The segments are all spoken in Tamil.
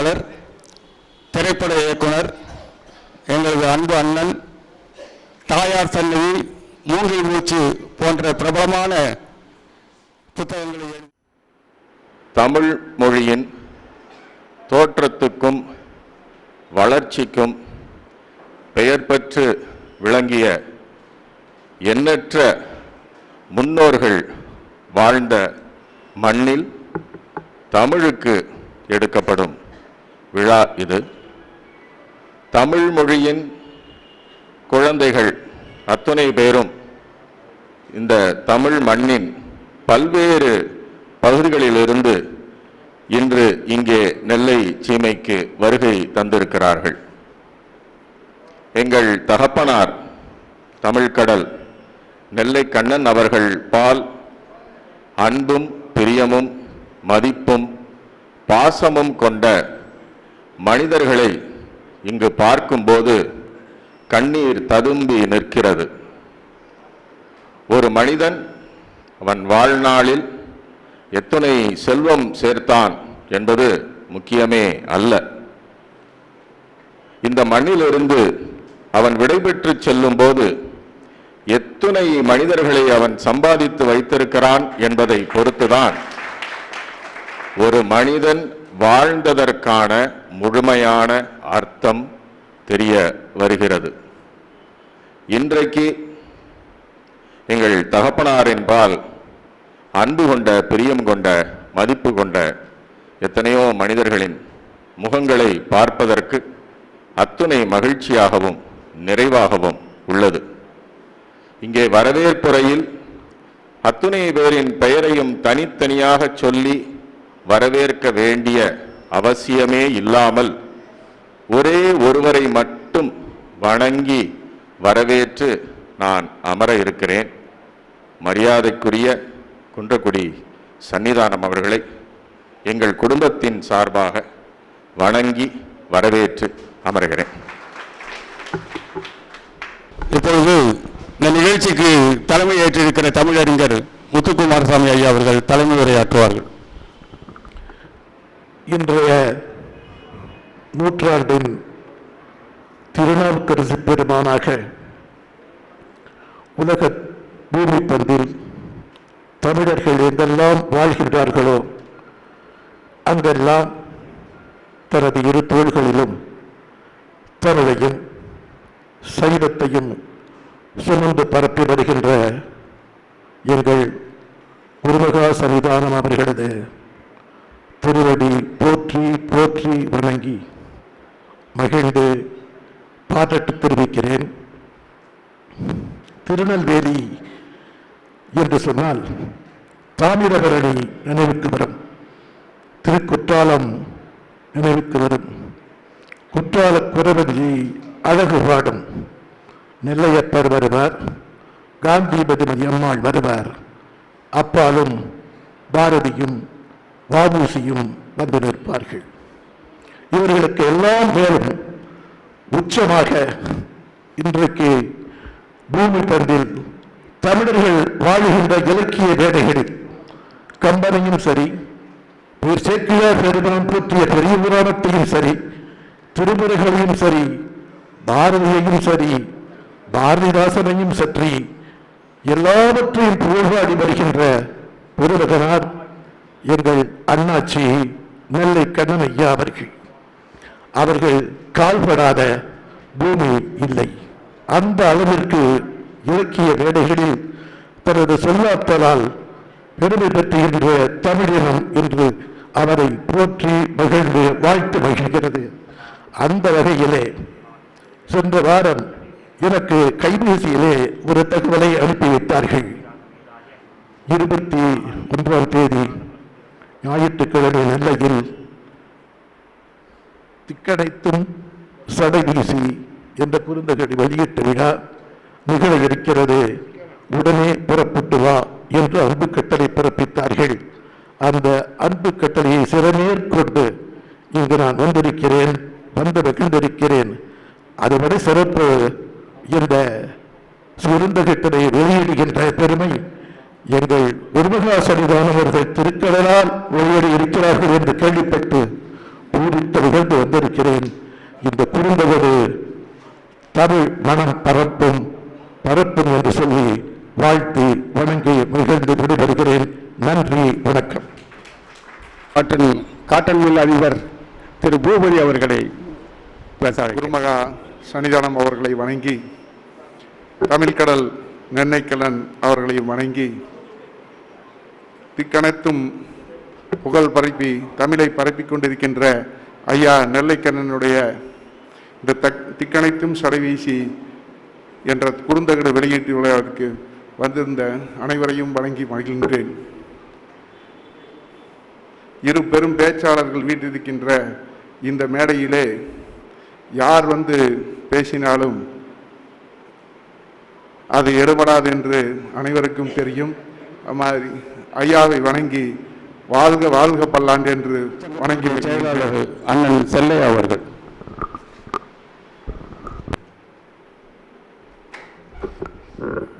எழுத்தாளர் திரைப்பட இயக்குனர் எங்களது அன்பு அண்ணன் தாயார் சன்னதி மூங்கில் மூச்சு போன்ற பிரபலமான புத்தகங்களை தமிழ் மொழியின் தோற்றத்துக்கும் வளர்ச்சிக்கும் பெயர் பெற்று விளங்கிய எண்ணற்ற முன்னோர்கள் வாழ்ந்த மண்ணில் தமிழுக்கு எடுக்கப்படும். விழா இது. தமிழ் மொழியின் குழந்தைகள் அத்துணை பேரும் இந்த தமிழ் மண்ணின் பல்வேறு பகுதிகளிலிருந்து இன்று இங்கே நெல்லை சீமைக்கு வருகை தந்திருக்கிறார்கள். எங்கள் தகப்பனார் தமிழ்கடல் நெல்லை கண்ணன் அவர்கள் பால் அன்பும் பிரியமும் மதிப்பும் பாசமும் கொண்ட மனிதர்களை இங்கு பார்க்கும்போது கண்ணீர் ததும்பி நிற்கிறது. ஒரு மனிதன் அவன் வாழ்நாளில் எத்தனை செல்வம் சேர்த்தான் என்பது முக்கியமே அல்ல. இந்த மண்ணிலிருந்து அவன் விடைபெற்று செல்லும் போது எத்தனை மனிதர்களை அவன் சம்பாதித்து வைத்திருக்கிறான் என்பதை பொறுத்துதான் ஒரு மனிதன் வாழ்ந்ததற்கான முழுமையான அர்த்தம் தெரிய வருகிறது. இன்றைக்கு எங்கள் தகப்பனாரின்பால் அன்பு கொண்ட பிரியம் கொண்ட மதிப்பு கொண்ட எத்தனையோ மனிதர்களின் முகங்களை பார்ப்பதற்கு அத்துணை மகிழ்ச்சியாகவும் நிறைவாகவும் உள்ளது. இங்கே வரவேற்புறையில் அத்துணை பேரின் பெயரையும் தனித்தனியாக சொல்லி வரவேற்க வேண்டிய அவசியமே இல்லாமல் ஒரே ஒருவரை மட்டும் வணங்கி வரவேற்று நான் அமர இருக்கிறேன். மரியாதைக்குரிய குன்றக்குடி சன்னிதானம் அவர்களை எங்கள் குடும்பத்தின் சார்பாக வணங்கி வரவேற்று அமர்கிறேன். இப்பொழுது இந்த நிகழ்ச்சிக்கு தலைமை ஏற்றிருக்கிற தமிழறிஞர் முத்துக்குமாரசாமி ஐயா அவர்கள் தலைமை உரையாற்றுவார்கள். இன்றைய நூற்றாண்டின் திருநாவுக்கரசு பெருமானாக உலக பூமி பந்தில் தமிழர்கள் எங்கெல்லாம் வாழ்கின்றார்களோ அங்கெல்லாம் தனது இரு தோள்களிலும் தமிழையும் சைவத்தையும் சுமந்து பரப்பி வருகின்ற எங்கள் குருமகா சன்னிதானம் அவர்களது திருவடி போற்றி போற்றி வணங்கி மகிழ்ந்து பாராட்டு தெரிவிக்கிறேன். திருநெல்வேலி என்று சொன்னால் தாமிரபரணி நினைவுக்கு வரும். திருக்குற்றாலம் நினைவுக்கு வரும். குற்றால குரவஞ்சி அழகு பாடும் நெல்லையப்பர் வருவார் காந்திபதிமதி அம்மாள் வருவார். அப்பாலும் பாரதியும் வாபூசியும் வந்து நிற்பார்கள் இவர்களுக்கு எல்லாம் மேலும் உச்சமாக இன்றைக்கு பூமி பந்தில் தமிழர்கள் வாழுகின்ற இலக்கிய வேதைகளில் கம்பனையும் சரி ஒரு சேக்கியார் பெருமனம் போற்றிய பெரிய புராணத்தையும் சரி திருமுறைகளையும் சரி பாரதியையும் சரி பாரதிதாசனையும் சற்றி எல்லாவற்றையும் புகழ்வாடி வருகின்ற ஒருவகனார் எங்கள் அண்ணாச்சி. நெல்லை கடன் ஐயா அவர்கள். அவர்கள் கால்படாத பூமி இல்லை. அந்த அளவிற்கு இலக்கிய வேடைகளில் தனது சொல்லாற்றலால் பெருமை பெற்றுகின்ற தமிழினம் என்று அவரை போற்றி மகிழ்ந்து வாழ்த்து மகிழ்கிறது. அந்த வகையிலே சென்ற வாரம் எனக்கு கைபேசியிலே ஒரு தகவலை அனுப்பி வைத்தார்கள் இருபத்தி ஒன்றாம் தேதி ஞாயிற்றுக்கிழமை நெல்லையில் திக்கடைத்தும் சடைவீசி என்ற குறுந்தகடி வெளியீட்டு விழா நிகழ இருக்கிறது. உடனே புறப்பட்டு வா என்று அன்பு கட்டளை பிறப்பித்தார்கள். அந்த அன்பு கட்டளையை சிறமேற்கொண்டு இங்கு நான் வந்திருக்கிறேன் வந்து மகிழ்ந்திருக்கிறேன். அதுவரை சிறப்பு இந்த சுருந்தகட்டளை வெளியிடுகின்ற பெருமை எங்கள் உருவகாசனிதானவர்கள் திருக்கடலால் வெளியிட இருக்கிறார்கள் என்று கேள்விப்பட்டு பூரித்த நிகழ்ந்து வந்திருக்கிறேன். இந்த குறுந்தகடு தமிழ் மனம் பரப்பும் பரப்பும் என்று சொல்லி வாழ்த்தி வணங்கி மகிழ்ந்து விடைபெறுகிறேன். நன்றி வணக்கம். காட்டன் காட்டன் மில் அதிபர் திரு பூபதி அவர்களை பேச. குருமகா சன்னிதானம் அவர்களை வணங்கி தமிழ்கடல் நென்னைக்கலன் அவர்களை வணங்கி திக்கனைத்தும் புகழ் பரப்பி தமிழை பரப்பி கொண்டிருக்கின்ற ஐயா நெல்லைக்கண்ணனுடைய இந்த தக் திக்கனைத்தும் சடைவீசி என்ற குறுந்தகடு வெளியீட்டு விழாவிற்கு வந்திருந்த அனைவரையும் வழங்கி மகிழ்கின்றேன். இரு பெரும் பேச்சாளர்கள் வீட்டிருக்கின்ற இந்த மேடையிலே யார் வந்து பேசினாலும் அது எடுபடாது என்று அனைவருக்கும் தெரியும். மாதிரி ஐயாவை வணங்கி வாழ்க வாழ்க பல்லாண்டு என்று வணங்கி செயலாளர் அண்ணன் செல்லையா அவர்கள்.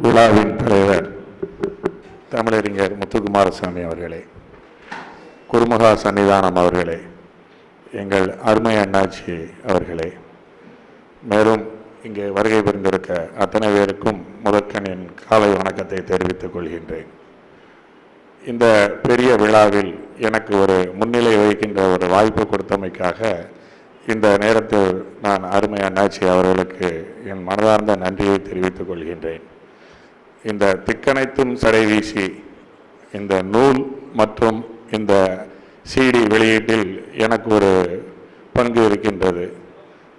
விழாவின் தலைவர் தமிழறிஞர் முத்துக்குமாரசாமி அவர்களே குருமகா சன்னிதானம் அவர்களே எங்கள் அருமை அண்ணாச்சி அவர்களே மேலும் இங்கே வருகை புரிந்திருக்க அத்தனை பேருக்கும் முதற்கனின் என் காலை வணக்கத்தை தெரிவித்துக் கொள்கின்றேன். இந்த பெரிய விழாவில் எனக்கு ஒரு முன்னிலை வகிக்கின்ற ஒரு வாய்ப்பு கொடுத்தமைக்காக இந்த நேரத்தில் நான் அருமை அண்ணாச்சி அவர்களுக்கு என் மனதார்ந்த நன்றியை தெரிவித்துக் கொள்கின்றேன். இந்த திக்கனைத்தும் சடை வீசி இந்த நூல் மற்றும் இந்த சிடி வெளியீட்டில் எனக்கு ஒரு பங்கு இருக்கின்றது.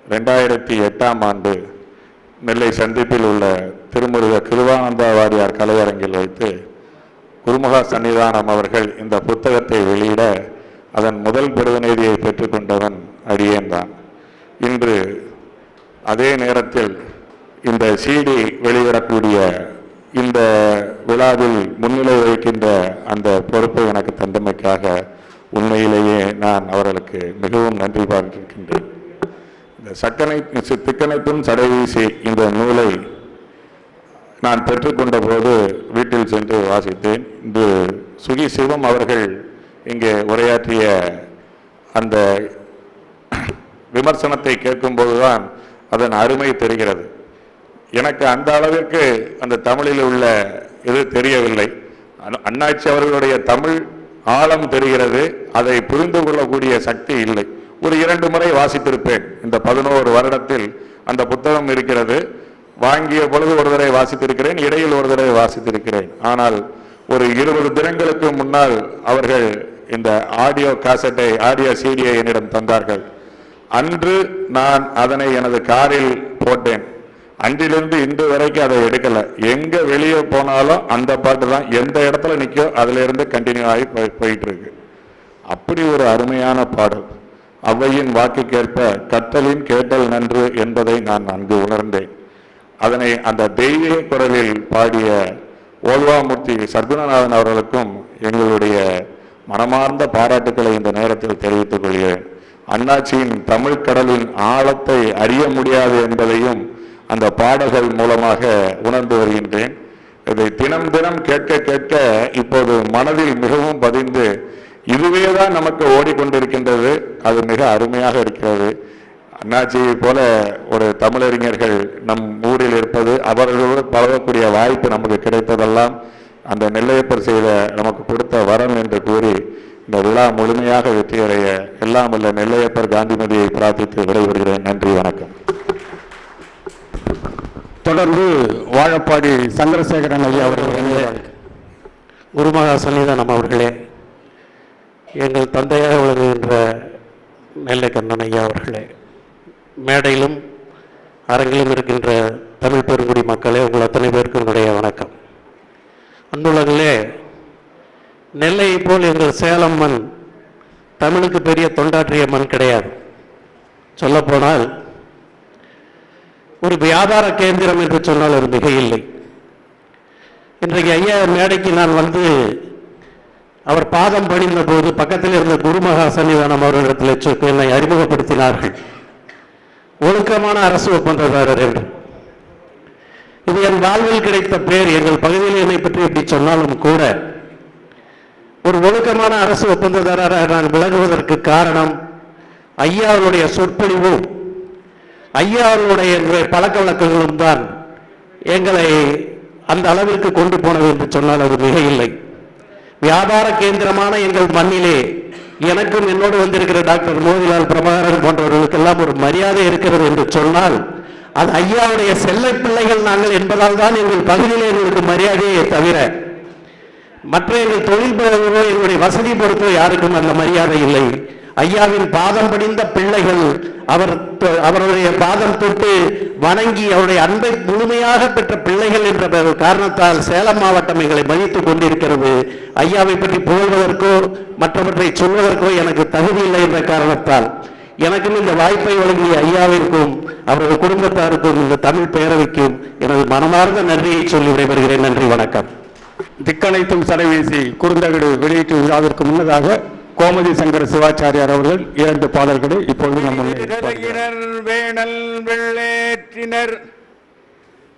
ரெண்டாயிரத்தி எட்டாம் ஆண்டு நெல்லை சந்திப்பில் உள்ள திருமுருக கிருவானந்தா வாரியார் கலையரங்கில் வைத்து குருமுகா சன்னிதானம் அவர்கள் இந்த புத்தகத்தை வெளியிட அதன் முதல் பிரதிநிதியை பெற்றுக்கொண்டவன் அடியேன்தான் இன்று அதே நேரத்தில் இந்த சிடி வெளியிடக்கூடிய இந்த விழாவில் முன்னிலை வகிக்கின்ற அந்த பொறுப்பை எனக்கு தந்தமைக்காக உண்மையிலேயே நான் அவர்களுக்கு மிகவும் நன்றி பார்த்திருக்கின்றேன் இந்த சக்கனை திக்கனைத்தும் சடைவீசி இந்த நூலை நான் பெற்றுக்கொண்ட போது வீட்டில் சென்று வாசித்தேன். இது சுகி சிவம் அவர்கள் இங்கே உரையாற்றிய அந்த விமர்சனத்தை கேட்கும்போதுதான் அதன் அருமை தெரிகிறது. எனக்கு அந்த அளவிற்கு அந்த தமிழில் உள்ள இது தெரியவில்லை. அண்ணாச்சி அவர்களுடைய தமிழ் ஆழம் தெரிகிறது. அதை புரிந்து கொள்ளக்கூடிய சக்தி இல்லை. ஒரு இரண்டு முறை வாசித்திருப்பேன். இந்த பதினோரு வருடத்தில் அந்த புத்தகம் இருக்கிறது. வாங்கிய பொழுது ஒரு தடவை வாசித்திருக்கிறேன் இடையில் ஒரு தடவை வாசித்திருக்கிறேன். ஆனால் ஒரு இருபது தினங்களுக்கு முன்னால் அவர்கள் இந்த ஆடியோ காசட்டை ஆடியோ சீடியை என்னிடம் தந்தார்கள். அன்று நான் அதனை எனது காரில் போட்டேன். அன்றிலிருந்து இன்று வரைக்கும் அதை எடுக்கல. எங்க வெளியே போனாலும் அந்த பாட்டு தான் எந்த இடத்துல நிற்கோ அதுல இருந்து கண்டினியூ ஆகி போய்- போயிட்டு இருக்கு அப்படி ஒரு அருமையான பாடல். அவ்வையின் வாக்குக்கேற்ப கற்றலின் கேட்டல் நன்று என்பதை நான் நன்கு உணர்ந்தேன். அதனை அந்த தெய்வீக குரலில் பாடிய ஓல்வாமூர்த்தி சர்க்குணநாதன் அவர்களுக்கும் எங்களுடைய மனமார்ந்த பாராட்டுக்களை இந்த நேரத்தில் தெரிவித்துக் கொள்கிறேன். அண்ணாச்சியின் தமிழ் கடலின் ஆழத்தை அறிய முடியாது என்பதையும் அந்த பாடல்கள் மூலமாக உணர்ந்து வருகின்றேன். இதை தினம் தினம் கேட்க கேட்க இப்போது மனதில் மிகவும் பதிந்து இதுவே தான் நமக்கு ஓடிக்கொண்டிருக்கின்றது. அது மிக அருமையாக இருக்கிறது. அண்ணாச்சியை போல ஒரு தமிழறிஞர்கள் நம் ஊரில் இருப்பது அவர்களோடு பழகக்கூடிய வாய்ப்பு நமக்கு கிடைத்ததெல்லாம் அந்த நெல்லையப்பர் செய்த நமக்கு கொடுத்த வரம் என்று கூறி இந்த விழா முழுமையாக வெற்றியடைய எல்லாம் உள்ள நெல்லையப்பர் காந்திமதியை பிரார்த்தித்து விடைபெறுகிறேன். நன்றி வணக்கம். தொடர்ந்து வாழப்பாடி சந்திரசேகரன் ஐயா அவர்களே குருமகா சன்னிதானம் அவர்களே எங்கள் தந்தையாக விளங்குகின்ற நெல்லை கண்ணன் ஐயா அவர்களே மேடையிலும் அரங்கிலும் இருக்கின்ற தமிழ் பெருங்குடி மக்களே உங்கள் அத்தனை பேருக்கு என்னுடைய வணக்கம். அன்புலகளே நெல்லையை போல் எங்கள் சேலம் மண் தமிழுக்கு பெரிய தொண்டாற்றிய மண் கிடையாது. சொல்லப்போனால் ஒரு வியாபார கேந்திரம் என்று சொன்னால் ஒரு மிகையில்லை. இல்லை இன்றைக்கு ஐயா மேடைக்கு நான் வந்து அவர் பாதம் பணிந்த போது பக்கத்தில் இருந்த குருமகா சன்னிதானம் அவர்களிடத்தில் என்னை அறிமுகப்படுத்தினார்கள். ஒழுக்கமான அரசு ஒப்பந்ததாரர் என்று இது என் வாழ்வில் கிடைத்த பேர் எங்கள் பகுதியில் என்னை பற்றி எப்படி சொன்னாலும் கூட ஒரு ஒழுக்கமான அரசு ஒப்பந்ததாரராக நான் விலகுவதற்கு காரணம் ஐயா அவருடைய சொற்பொழிவும் ஐயா அவர்களுடைய பழக்க வழக்கங்களும் தான் எங்களை அந்த அளவிற்கு கொண்டு போனது என்று சொன்னால் அது மிக இல்லை வியாபார கேந்திரமான எங்கள் மண்ணிலே எனக்கும் என்னோடு வந்திருக்கிற டாக்டர் மோதிலால் பிரபாகரன் போன்றவர்களுக்கெல்லாம் ஒரு மரியாதை இருக்கிறது என்று சொன்னால் அது ஐயாவுடைய செல்லை பிள்ளைகள் நாங்கள் என்பதால் தான் எங்கள் பகுதியில் எங்களுக்கு மரியாதையே தவிர மற்ற எங்கள் தொழில் பிறகுவோ எங்களுடைய வசதி பொறுத்தோ யாருக்கும் அந்த மரியாதை இல்லை. ஐயாவின் பாதம் படிந்த பிள்ளைகள் அவர் அவருடைய பாதம் தொட்டு வணங்கி அவருடைய அன்பை முழுமையாக பெற்ற பிள்ளைகள் என்ற காரணத்தால் சேலம் மாவட்டம் எங்களை மதித்துக் கொண்டிருக்கிறது. ஐயாவை பற்றி புகழ்வதற்கோ மற்றவற்றை சொல்வதற்கோ எனக்கு தகுதி இல்லை என்ற காரணத்தால் எனக்கும் இந்த வாய்ப்பை வழங்கிய ஐயாவிற்கும் அவரது குடும்பத்தாருக்கும் இந்த தமிழ் பேரவைக்கும் எனது மனமார்ந்த நன்றியை சொல்லி விடைபெறுகிறேன் நன்றி வணக்கம் திக்கனைத்தும் சடைவீசி குறுந்தகடு வெளியீட்டு விழாவிற்கு முன்னதாக கோமதி சங்கர சிவாச்சாரியார் அவர்கள் இரண்டு பாடல்களை இப்பொழுது நம் முன்னே பாடுகிறார். விரதகினர் வேணல் வெள்ளேற்றினர்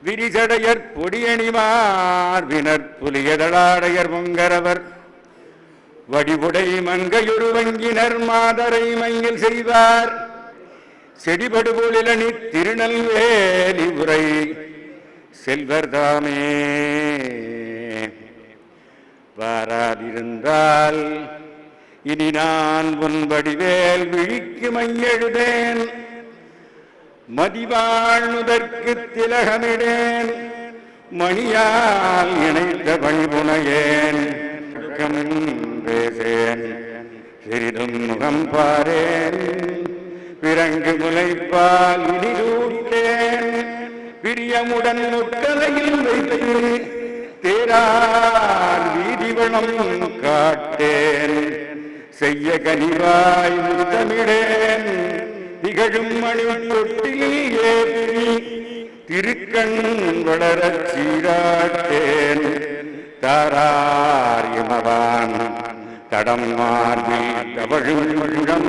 விரிசடையர் பொடியணிமார்வினர் புலியதளாடையர் பொங்கரவர் வடிவுடை மங்கையொரு வங்கினர் மாதரை மங்கில் செய்வார். செடிபடுபொழிலணி திருநெல்வேலி உரை. செல்வர் தாமே. வாராதிருந்தால் இனி நான் உன் வடிவேல் விழிக்கு மையெழுதேன். மதிவாழ்வதற்கு திலகமிடேன். மணியால் இணைத்த பணிபுனையேன் பேசேன். சிறிதும் முகம் பாரேன். பிறங்கு முளைப்பால் இடிதூட்டேன் பிரியமுடன் முட்டலையில் வைத்து தேரார் வீதிவனம் காட்டேன். செய்ய கனிவாய் முத்தமிடேன் திகழும் மணி தொட்டில் ஏற்றி திருக்கண் வளரச் சீராட்டேன் தாரார் இமவான் தடம் மார்பில் தவழும் முழம்